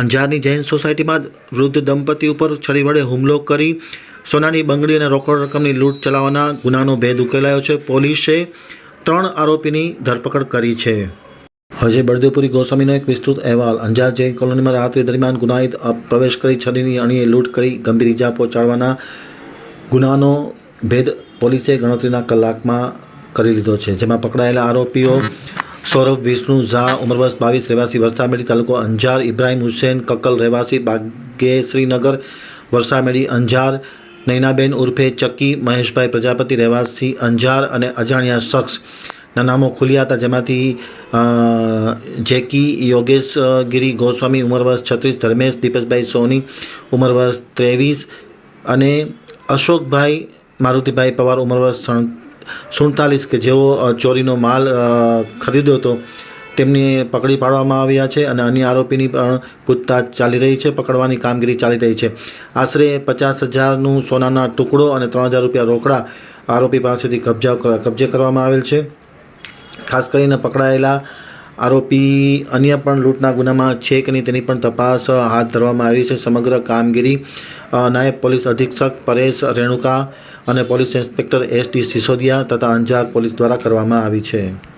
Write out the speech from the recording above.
અંજારની જૈન સોસાયટીમાં વૃદ્ધ દંપતી ઉપર છરી વડે હુમલો કરી સોનાની બંગડી અને રોકડ રકમની લૂંટ ચલાવવાના ગુનાનો ભેદ ઉકેલાયો છે. પોલીસે ત્રણ આરોપીની ધરપકડ કરી છે. હજે બળદેવપુરી ગોસ્વામીનો એક વિસ્તૃત અહેવાલ. અંજાર જૈન કોલોનીમાં રાત્રિ દરમિયાન ગુનાહિત પ્રવેશ કરી છરીની અણીએ લૂંટ કરી ગંભીર ઇજા પહોંચાડવાના ગુનાનો ભેદ પોલીસે ગણતરીના કલાકમાં કરી લીધો છે, જેમાં પકડાયેલા આરોપીઓ સૌરભ વિષ્ણુ ઝા ઉમરવર્ષ બાવીસ, રહેવાસી વરસામેડી તાલુકો અંજાર, ઇબ્રાહિમ હુસેન કકલ રહેવાસી બાગે શ્રીનગર વરસામેડી અંજાર, નૈનાબેન ઉર્ફે ચક્કી, મહેશભાઈ પ્રજાપતિ, રહેવાસી અંજાર અને અજાણ્યા શખ્સના નામો ખુલ્યા હતા, જેમાંથી જેકી યોગેશ ગિરી ગોસ્વામી, ઉંમર વર્ષ છત્રીસ, ધર્મેશ દીપેશભાઈ સોની, ઉંમર વર્ષ ત્રેવીસ અને અશોકભાઈ મારુતિભાઈ પવાર, ઉંમર વર્ષ સુડતાલીસ કે જેઓ ચોરીનો માલ ખરીદ્યો હતો, તેમને પકડી પાડવામાં આવ્યા છે અને અન્ય આરોપીની પણ પૂછતાછ ચાલી રહી છે, પકડવાની કામગીરી ચાલી રહી છે. આશરે પચાસ હજારનું સોનાના ટુકડો અને ત્રણ હજાર રૂપિયા રોકડા આરોપી પાસેથી કબજા કબજે કરવામાં આવેલ છે. ખાસ કરીને પકડાયેલા આરોપી અન્ય પણ લૂંટના ગુનામાં છે કે નહીં તેની પણ તપાસ હાથ ધરવામાં આવી છે. સમગ્ર કામગીરી નાયબ પોલીસ અધિક્ષક પરેશ રેણુકા અને police inspector S D Sisodiya તથા અંજાર પોલીસ દ્વારા કરવામાં આવી છે.